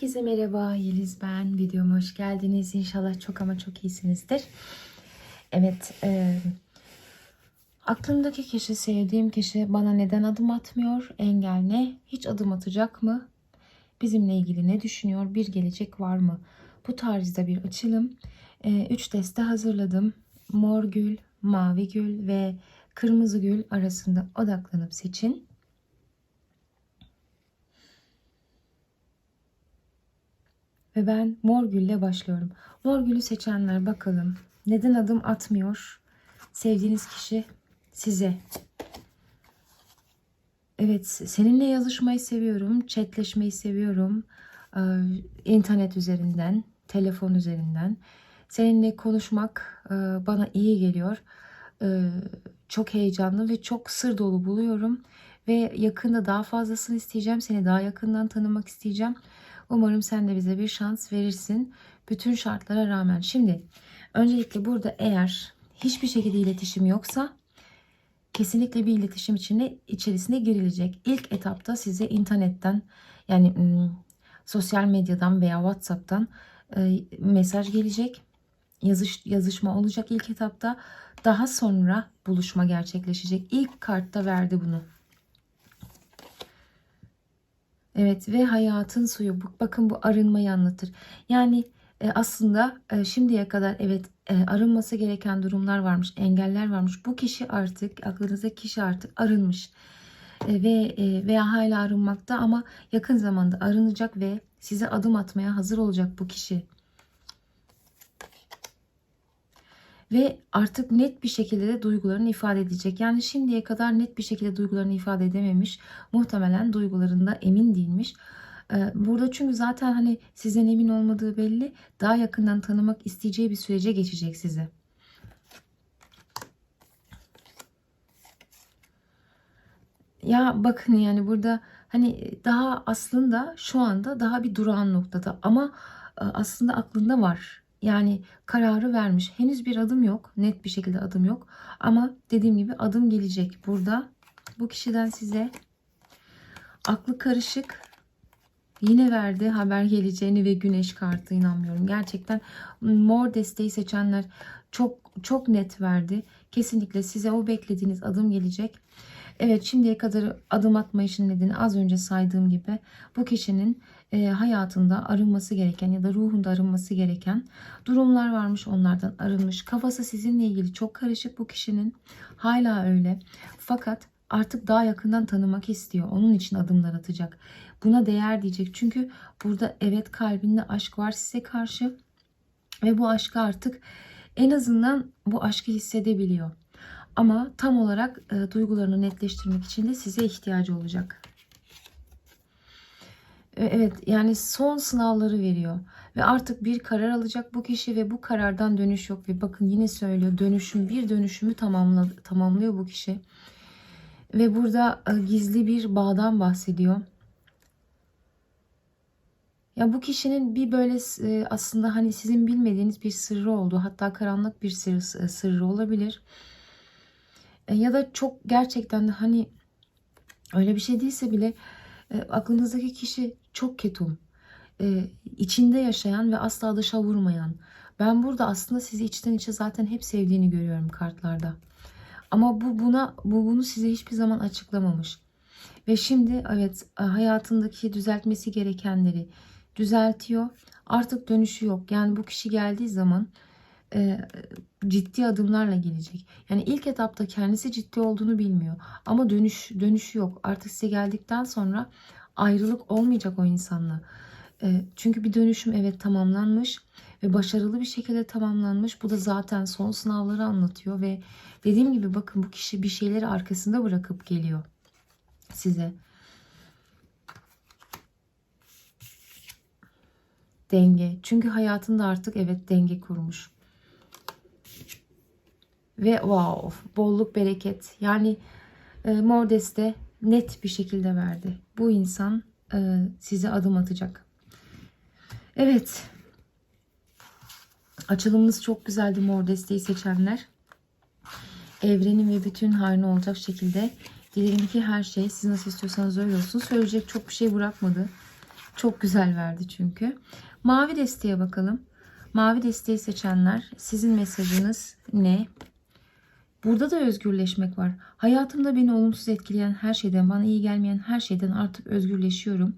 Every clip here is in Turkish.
Herkese merhaba, Yeliz ben. Videoma hoş geldiniz. İnşallah çok ama çok iyisinizdir. Evet, e, aklımdaki kişi, sevdiğim kişi bana neden adım atmıyor? Engel ne? Hiç adım atacak mı? Bizimle ilgili ne düşünüyor? Bir gelecek var mı? Bu tarzda bir açılım. E, üç deste hazırladım. Mor gül, mavi gül ve kırmızı gül arasında odaklanıp seçin. Ve ben mor gülle başlıyorum. Mor gülü seçenler bakalım. Neden adım atmıyor? Sevdiğiniz kişi size. Evet, seninle yazışmayı seviyorum. Chatleşmeyi seviyorum. Ee, internet üzerinden, telefon üzerinden. Seninle konuşmak bana iyi geliyor. Çok heyecanlı ve çok sır dolu buluyorum. Ve yakında daha fazlasını isteyeceğim. Seni daha yakından tanımak isteyeceğim. Umarım sen de bize bir şans verirsin. Bütün şartlara rağmen. Şimdi öncelikle burada eğer hiçbir şekilde iletişim yoksa kesinlikle bir iletişim içine içerisine girilecek. İlk etapta size internetten yani sosyal medyadan veya WhatsApp'tan e, mesaj gelecek. Yazış, yazışma olacak ilk etapta. Daha sonra buluşma gerçekleşecek. İlk kartta verdi bunu. Evet ve hayatın suyu. Bakın bu arınmayı anlatır. Yani e, aslında e, şimdiye kadar evet e, arınması gereken durumlar varmış, engeller varmış. Bu kişi artık aklınızdaki kişi artık arınmış ve veya hala arınmakta ama yakın zamanda arınacak ve size adım atmaya hazır olacak bu kişi. Ve artık net bir şekilde de duygularını ifade edecek. Yani şimdiye kadar net bir şekilde duygularını ifade edememiş. Muhtemelen duygularında emin değilmiş. Ee, burada çünkü zaten hani sizden emin olmadığı belli. Daha yakından tanımak isteyeceği bir sürece geçecek sizi. Ya bakın yani burada hani daha aslında şu anda daha bir durağan noktada ama e, aslında aklında var yani kararı vermiş. Henüz bir adım yok. Net bir şekilde adım yok. Ama dediğim gibi adım gelecek. Burada bu kişiden size aklı karışık yine verdi haber geleceğini ve güneş kartı inanmıyorum. Gerçekten mor desteği seçenler çok çok net verdi. Kesinlikle size o beklediğiniz adım gelecek. Evet şimdiye kadar adım atmayışın nedeni az önce saydığım gibi bu kişinin e, hayatında arınması gereken ya da ruhunda arınması gereken durumlar varmış onlardan arınmış. Kafası sizinle ilgili çok karışık bu kişinin hala öyle fakat artık daha yakından tanımak istiyor. Onun için adımlar atacak. Buna değer diyecek. Çünkü burada evet kalbinde aşk var size karşı ve bu aşkı artık en azından bu aşkı hissedebiliyor. Ama tam olarak e, duygularını netleştirmek için de size ihtiyacı olacak. E, evet yani son sınavları veriyor. Ve artık bir karar alacak bu kişi ve bu karardan dönüş yok. Ve bakın yine söylüyor dönüşüm bir dönüşümü tamamla, tamamlıyor bu kişi. Ve burada e, gizli bir bağdan bahsediyor. Ya bu kişinin bir böyle e, aslında hani sizin bilmediğiniz bir sırrı oldu. Hatta karanlık bir sırrı, sırrı olabilir. E, ya da çok gerçekten de hani öyle bir şey değilse bile e, aklınızdaki kişi çok ketum. E, içinde yaşayan ve asla dışa vurmayan. Ben burada aslında sizi içten içe zaten hep sevdiğini görüyorum kartlarda. Ama bu buna bu bunu size hiçbir zaman açıklamamış. Ve şimdi evet hayatındaki düzeltmesi gerekenleri düzeltiyor. Artık dönüşü yok. Yani bu kişi geldiği zaman e, ciddi adımlarla gelecek. Yani ilk etapta kendisi ciddi olduğunu bilmiyor. Ama dönüş dönüşü yok. Artık size geldikten sonra ayrılık olmayacak o insanla. E, çünkü bir dönüşüm evet tamamlanmış ve başarılı bir şekilde tamamlanmış. Bu da zaten son sınavları anlatıyor ve dediğim gibi bakın bu kişi bir şeyleri arkasında bırakıp geliyor size. Denge. Çünkü hayatında artık evet denge kurmuş. Ve wow bolluk bereket. Yani e, Mordes'te net bir şekilde verdi. Bu insan e, size adım atacak. Evet. Açılımınız çok güzeldi Mordes'teyi seçenler. Evrenin ve bütün hayrına olacak şekilde dilerim ki her şey siz nasıl istiyorsanız öyle olsun. Söyleyecek çok bir şey bırakmadı. Çok güzel verdi çünkü. Mavi desteğe bakalım. Mavi desteği seçenler sizin mesajınız ne? Burada da özgürleşmek var. Hayatımda beni olumsuz etkileyen her şeyden, bana iyi gelmeyen her şeyden artık özgürleşiyorum.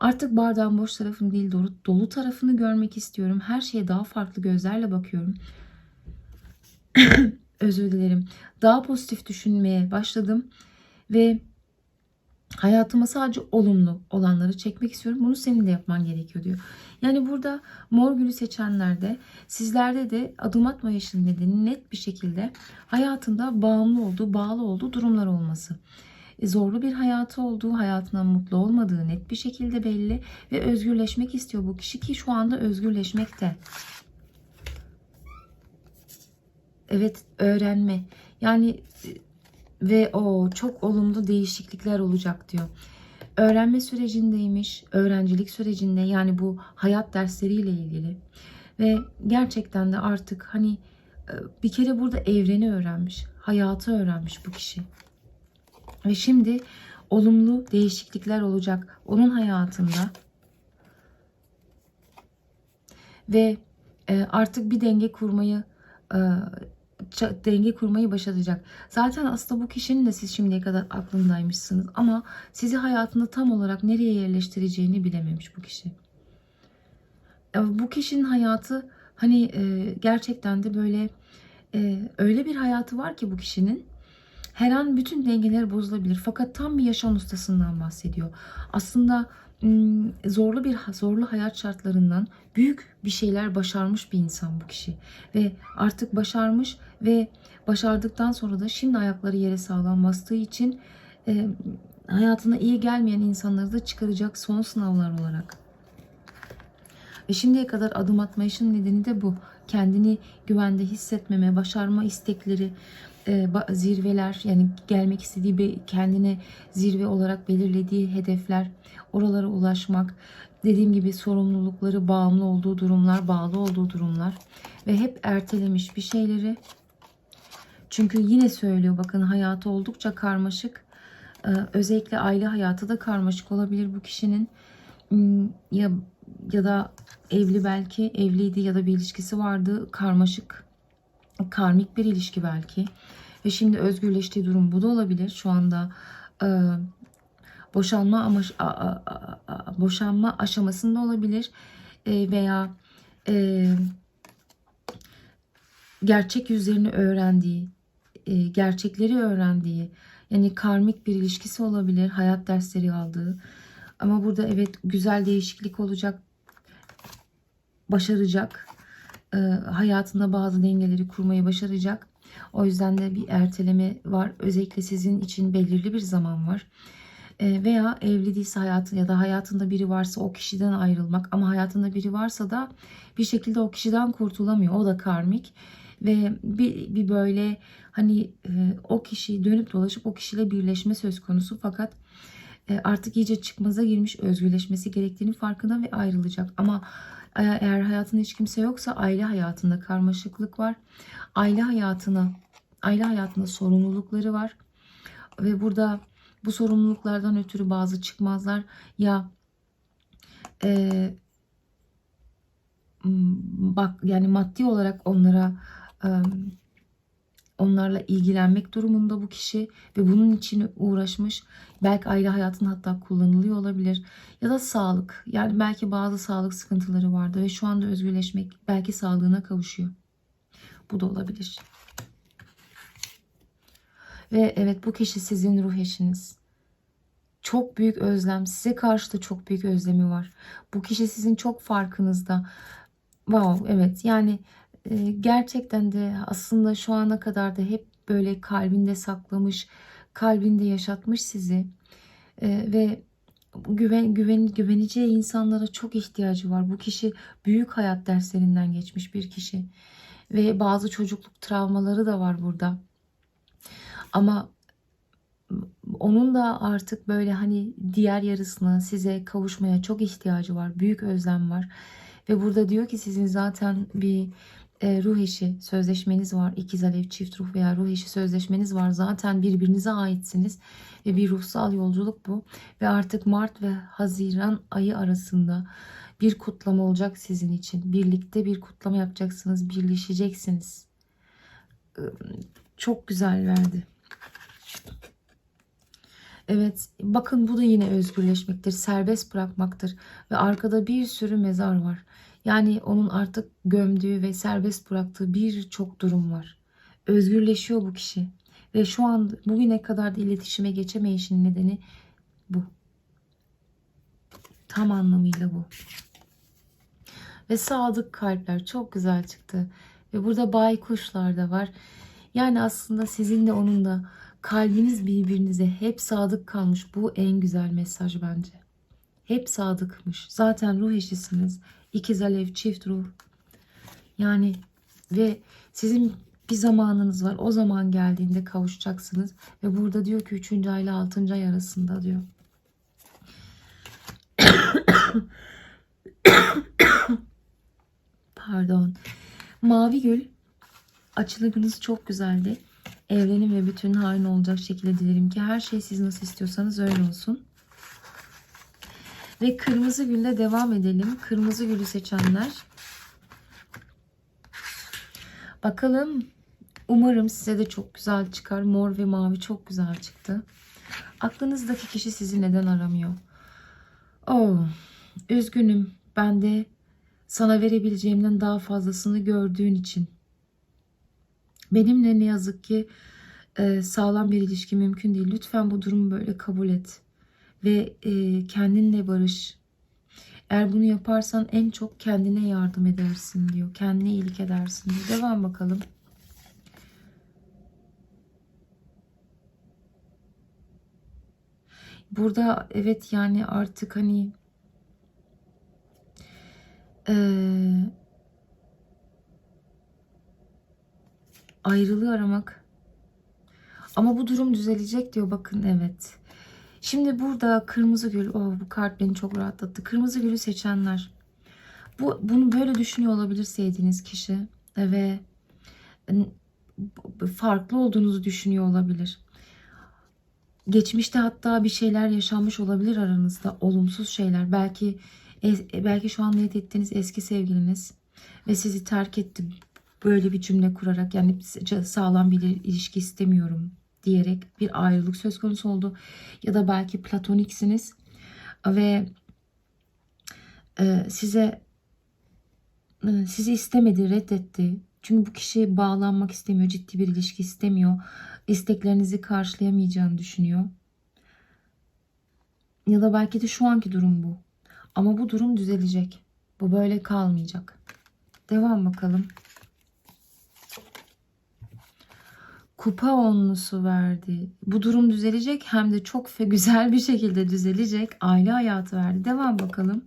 Artık bardağın boş tarafını değil dolu, dolu tarafını görmek istiyorum. Her şeye daha farklı gözlerle bakıyorum. Özür dilerim. Daha pozitif düşünmeye başladım ve hayatıma sadece olumlu olanları çekmek istiyorum. Bunu senin de yapman gerekiyor diyor. Yani burada mor gülü seçenlerde sizlerde de adım atma yaşın nedeni net bir şekilde hayatında bağımlı olduğu, bağlı olduğu durumlar olması. E, Zorlu bir hayatı olduğu, hayatından mutlu olmadığı net bir şekilde belli ve özgürleşmek istiyor bu kişi ki şu anda özgürleşmekte. Evet, öğrenme. Yani e, ve o çok olumlu değişiklikler olacak diyor. Öğrenme sürecindeymiş, öğrencilik sürecinde yani bu hayat dersleriyle ilgili ve gerçekten de artık hani e, bir kere burada evreni öğrenmiş, hayatı öğrenmiş bu kişi. Ve şimdi olumlu değişiklikler olacak onun hayatında. Ve e, artık bir denge kurmayı e, denge kurmayı başaracak. Zaten aslında bu kişinin de siz şimdiye kadar aklındaymışsınız ama sizi hayatında tam olarak nereye yerleştireceğini bilememiş bu kişi. Bu kişinin hayatı hani e, gerçekten de böyle e, öyle bir hayatı var ki bu kişinin her an bütün dengeler bozulabilir. Fakat tam bir yaşam ustasından bahsediyor. Aslında zorlu bir zorlu hayat şartlarından büyük bir şeyler başarmış bir insan bu kişi ve artık başarmış ve başardıktan sonra da şimdi ayakları yere sağlam bastığı için e, hayatına iyi gelmeyen insanları da çıkaracak son sınavlar olarak. Ve şimdiye kadar adım atmayışın nedeni de bu. Kendini güvende hissetmeme, başarma istekleri, e, zirveler yani gelmek istediği bir kendine zirve olarak belirlediği hedefler, oralara ulaşmak, dediğim gibi sorumlulukları bağımlı olduğu durumlar, bağlı olduğu durumlar ve hep ertelemiş bir şeyleri. Çünkü yine söylüyor bakın hayatı oldukça karmaşık. Ee, özellikle aile hayatı da karmaşık olabilir bu kişinin. Hmm, Ya ya da evli belki evliydi ya da bir ilişkisi vardı karmaşık karmik bir ilişki belki. Ve şimdi özgürleştiği durum bu da olabilir. Şu anda e, boşanma ama boşanma aşamasında olabilir. E, veya e, gerçek yüzlerini öğrendiği e, gerçekleri öğrendiği yani karmik bir ilişkisi olabilir hayat dersleri aldığı. Ama burada evet güzel değişiklik olacak başaracak. Ee, hayatında bazı dengeleri kurmayı başaracak. O yüzden de bir erteleme var. Özellikle sizin için belirli bir zaman var. Ee, veya evli değilse hayatı ya da hayatında biri varsa o kişiden ayrılmak ama hayatında biri varsa da bir şekilde o kişiden kurtulamıyor. O da karmik ve bir, bir böyle hani e, o kişi dönüp dolaşıp o kişiyle birleşme söz konusu fakat e, artık iyice çıkmaza girmiş özgürleşmesi gerektiğini farkında ve ayrılacak ama eğer eğer hayatında hiç kimse yoksa aile hayatında karmaşıklık var. Aile hayatına, aile hayatında sorumlulukları var. Ve burada bu sorumluluklardan ötürü bazı çıkmazlar ya e, bak yani maddi olarak onlara e, onlarla ilgilenmek durumunda bu kişi ve bunun için uğraşmış. Belki aile hayatında hatta kullanılıyor olabilir. Ya da sağlık. Yani belki bazı sağlık sıkıntıları vardı ve şu anda özgürleşmek belki sağlığına kavuşuyor. Bu da olabilir. Ve evet bu kişi sizin ruh eşiniz. Çok büyük özlem. Size karşı da çok büyük özlemi var. Bu kişi sizin çok farkınızda. Wow evet yani e, gerçekten de aslında şu ana kadar da hep böyle kalbinde saklamış, kalbinde yaşatmış sizi. E, ve güven, güven, güveneceği insanlara çok ihtiyacı var. Bu kişi büyük hayat derslerinden geçmiş bir kişi. Ve bazı çocukluk travmaları da var burada. Ama onun da artık böyle hani diğer yarısına size kavuşmaya çok ihtiyacı var. Büyük özlem var. Ve burada diyor ki sizin zaten bir e, ruh eşi sözleşmeniz var. İkiz alev çift ruh veya ruh eşi sözleşmeniz var. Zaten birbirinize aitsiniz ve bir ruhsal yolculuk bu. Ve artık Mart ve Haziran ayı arasında bir kutlama olacak sizin için. Birlikte bir kutlama yapacaksınız, birleşeceksiniz. Çok güzel verdi. Evet, bakın bu da yine özgürleşmektir, serbest bırakmaktır ve arkada bir sürü mezar var. Yani onun artık gömdüğü ve serbest bıraktığı birçok durum var. Özgürleşiyor bu kişi ve şu an bugüne kadar da iletişime geçemeyişin nedeni bu. Tam anlamıyla bu. Ve sadık kalpler çok güzel çıktı. Ve burada baykuşlar da var. Yani aslında sizin de onun da kalbiniz birbirinize hep sadık kalmış. Bu en güzel mesaj bence. Hep sadıkmış. Zaten ruh eşisiniz. İkiz alev, çift ruh. Yani ve sizin bir zamanınız var. O zaman geldiğinde kavuşacaksınız. Ve burada diyor ki 3. ay ile 6. ay arasında diyor. Pardon. Mavi gül açılımınız çok güzeldi. Evrenin ve bütün haline olacak şekilde dilerim ki her şey siz nasıl istiyorsanız öyle olsun. Ve kırmızı gülle devam edelim. Kırmızı gülü seçenler. Bakalım. Umarım size de çok güzel çıkar. Mor ve mavi çok güzel çıktı. Aklınızdaki kişi sizi neden aramıyor? Oh, üzgünüm. Ben de sana verebileceğimden daha fazlasını gördüğün için. Benimle ne yazık ki e, sağlam bir ilişki mümkün değil. Lütfen bu durumu böyle kabul et. Ve e, kendinle barış. Eğer bunu yaparsan en çok kendine yardım edersin diyor. Kendine iyilik edersin diyor. Devam bakalım. Burada evet yani artık hani eee ayrılığı aramak. Ama bu durum düzelecek diyor bakın evet. Şimdi burada kırmızı gül. Oh bu kart beni çok rahatlattı. Kırmızı gülü seçenler. Bu bunu böyle düşünüyor olabilir sevdiğiniz kişi ve farklı olduğunuzu düşünüyor olabilir. Geçmişte hatta bir şeyler yaşanmış olabilir aranızda. Olumsuz şeyler. Belki belki şu an niyet ettiğiniz eski sevgiliniz ve sizi terk etti böyle bir cümle kurarak yani sağlam bir ilişki istemiyorum diyerek bir ayrılık söz konusu oldu. Ya da belki platoniksiniz ve e, size e, sizi istemedi, reddetti. Çünkü bu kişi bağlanmak istemiyor, ciddi bir ilişki istemiyor. İsteklerinizi karşılayamayacağını düşünüyor. Ya da belki de şu anki durum bu. Ama bu durum düzelecek. Bu böyle kalmayacak. Devam bakalım. Kupa onlusu verdi. Bu durum düzelecek hem de çok güzel bir şekilde düzelecek. Aile hayatı verdi. Devam bakalım.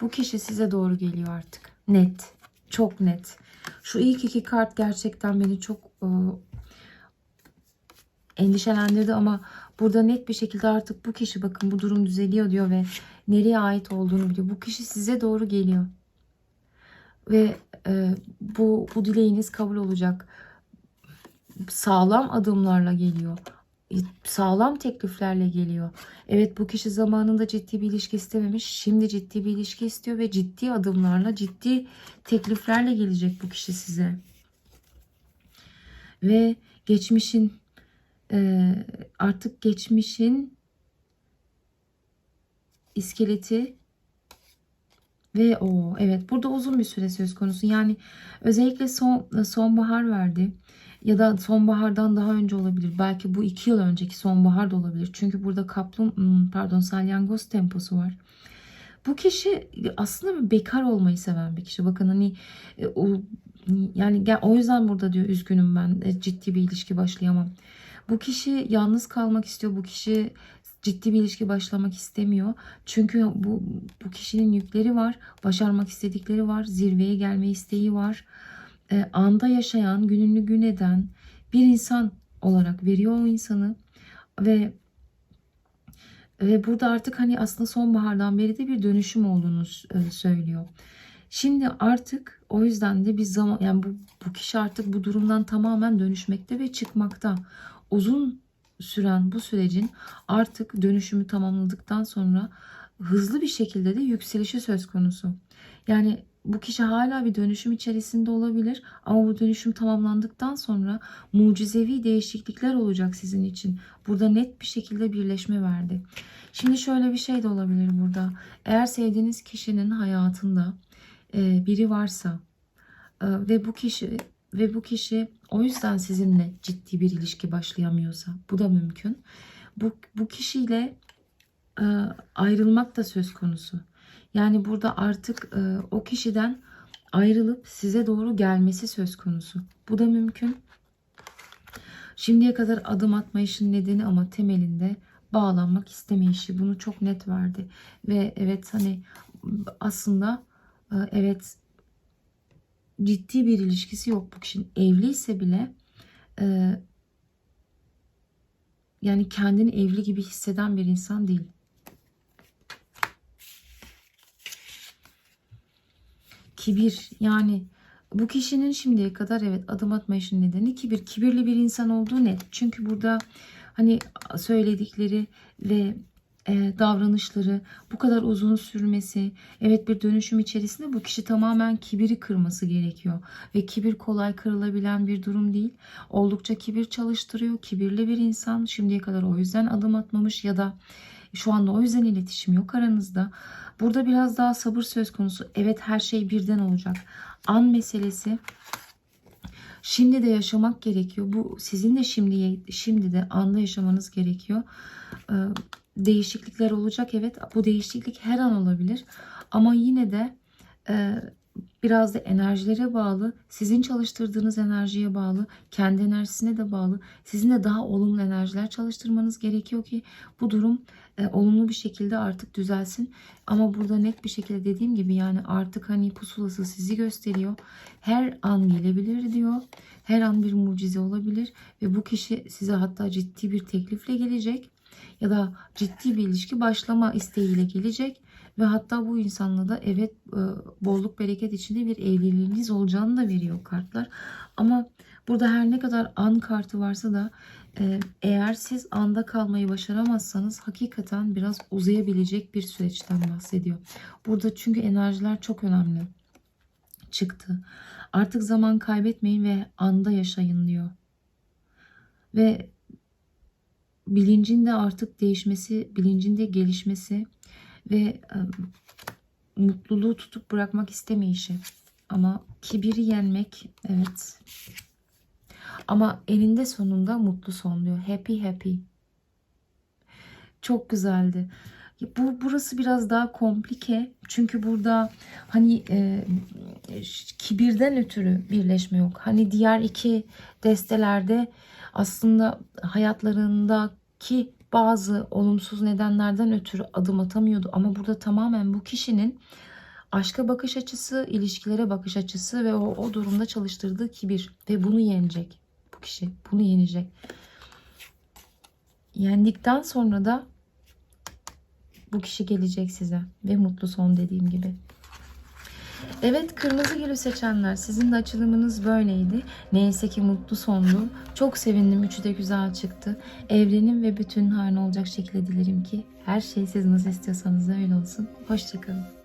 Bu kişi size doğru geliyor artık. Net. Çok net. Şu ilk iki kart gerçekten beni çok e, endişelendirdi ama burada net bir şekilde artık bu kişi bakın bu durum düzeliyor diyor ve nereye ait olduğunu biliyor. Bu kişi size doğru geliyor. Ve e, bu, bu dileğiniz kabul olacak. Sağlam adımlarla geliyor. Sağlam tekliflerle geliyor. Evet bu kişi zamanında ciddi bir ilişki istememiş. Şimdi ciddi bir ilişki istiyor ve ciddi adımlarla, ciddi tekliflerle gelecek bu kişi size. Ve geçmişin e, artık geçmişin iskeleti ve o evet burada uzun bir süre söz konusu. Yani özellikle son sonbahar verdi ya da sonbahardan daha önce olabilir. Belki bu iki yıl önceki sonbahar da olabilir. Çünkü burada kaplum hmm, pardon salyangoz temposu var. Bu kişi aslında bekar olmayı seven bir kişi. Bakın hani e, o yani o yüzden burada diyor üzgünüm ben e, ciddi bir ilişki başlayamam. Bu kişi yalnız kalmak istiyor. Bu kişi ciddi bir ilişki başlamak istemiyor. Çünkü bu, bu kişinin yükleri var. Başarmak istedikleri var. Zirveye gelme isteği var. E, anda yaşayan, gününü gün eden bir insan olarak veriyor o insanı. Ve ve burada artık hani aslında sonbahardan beri de bir dönüşüm olduğunu e, söylüyor. Şimdi artık o yüzden de bir zaman yani bu, bu kişi artık bu durumdan tamamen dönüşmekte ve çıkmakta. Uzun süren bu sürecin artık dönüşümü tamamladıktan sonra hızlı bir şekilde de yükselişi söz konusu. Yani bu kişi hala bir dönüşüm içerisinde olabilir ama bu dönüşüm tamamlandıktan sonra mucizevi değişiklikler olacak sizin için. Burada net bir şekilde birleşme verdi. Şimdi şöyle bir şey de olabilir burada. Eğer sevdiğiniz kişinin hayatında biri varsa ve bu kişi ve bu kişi o yüzden sizinle ciddi bir ilişki başlayamıyorsa bu da mümkün. Bu, bu kişiyle e, ayrılmak da söz konusu. Yani burada artık e, o kişiden ayrılıp size doğru gelmesi söz konusu. Bu da mümkün. Şimdiye kadar adım atmayışın nedeni ama temelinde bağlanmak istemeyişi bunu çok net verdi. Ve evet hani aslında e, evet ciddi bir ilişkisi yok bu kişinin. Evliyse bile e, yani kendini evli gibi hisseden bir insan değil. Kibir yani bu kişinin şimdiye kadar evet adım atmayışın nedeni kibir. Kibirli bir insan olduğu net. Çünkü burada hani söyledikleri ve e, davranışları bu kadar uzun sürmesi, evet bir dönüşüm içerisinde bu kişi tamamen kibiri kırması gerekiyor. Ve kibir kolay kırılabilen bir durum değil. Oldukça kibir çalıştırıyor. Kibirli bir insan şimdiye kadar o yüzden adım atmamış ya da şu anda o yüzden iletişim yok aranızda. Burada biraz daha sabır söz konusu. Evet her şey birden olacak. An meselesi Şimdi de yaşamak gerekiyor. Bu sizin de şimdi şimdi de anda yaşamanız gerekiyor. Ee, değişiklikler olacak evet. Bu değişiklik her an olabilir. Ama yine de e, biraz da enerjilere bağlı, sizin çalıştırdığınız enerjiye bağlı, kendi enerjisine de bağlı. Sizin de daha olumlu enerjiler çalıştırmanız gerekiyor ki bu durum e, olumlu bir şekilde artık düzelsin. Ama burada net bir şekilde dediğim gibi yani artık hani pusulası sizi gösteriyor. Her an gelebilir diyor. Her an bir mucize olabilir ve bu kişi size hatta ciddi bir teklifle gelecek ya da ciddi bir ilişki başlama isteğiyle gelecek ve hatta bu insanla da evet e, bolluk bereket içinde bir evliliğiniz olacağını da veriyor kartlar. Ama burada her ne kadar an kartı varsa da e, eğer siz anda kalmayı başaramazsanız hakikaten biraz uzayabilecek bir süreçten bahsediyor. Burada çünkü enerjiler çok önemli çıktı. Artık zaman kaybetmeyin ve anda yaşayın diyor. Ve bilincinde artık değişmesi, bilincinde gelişmesi ve e, mutluluğu tutup bırakmak istemeyişi. Ama kibiri yenmek evet. Ama eninde sonunda mutlu son diyor. Happy happy. Çok güzeldi. Bu burası biraz daha komplike. Çünkü burada hani e, kibirden ötürü birleşme yok. Hani diğer iki destelerde aslında hayatlarındaki bazı olumsuz nedenlerden ötürü adım atamıyordu. Ama burada tamamen bu kişinin aşka bakış açısı, ilişkilere bakış açısı ve o, o durumda çalıştırdığı kibir. Ve bunu yenecek bu kişi. Bunu yenecek. Yendikten sonra da bu kişi gelecek size. Ve mutlu son dediğim gibi. Evet kırmızı gülü seçenler sizin de açılımınız böyleydi. Neyse ki mutlu sondu. Çok sevindim. Üçü de güzel çıktı. Evrenin ve bütün haline olacak şekilde dilerim ki her şey siz nasıl istiyorsanız öyle olsun. Hoşçakalın.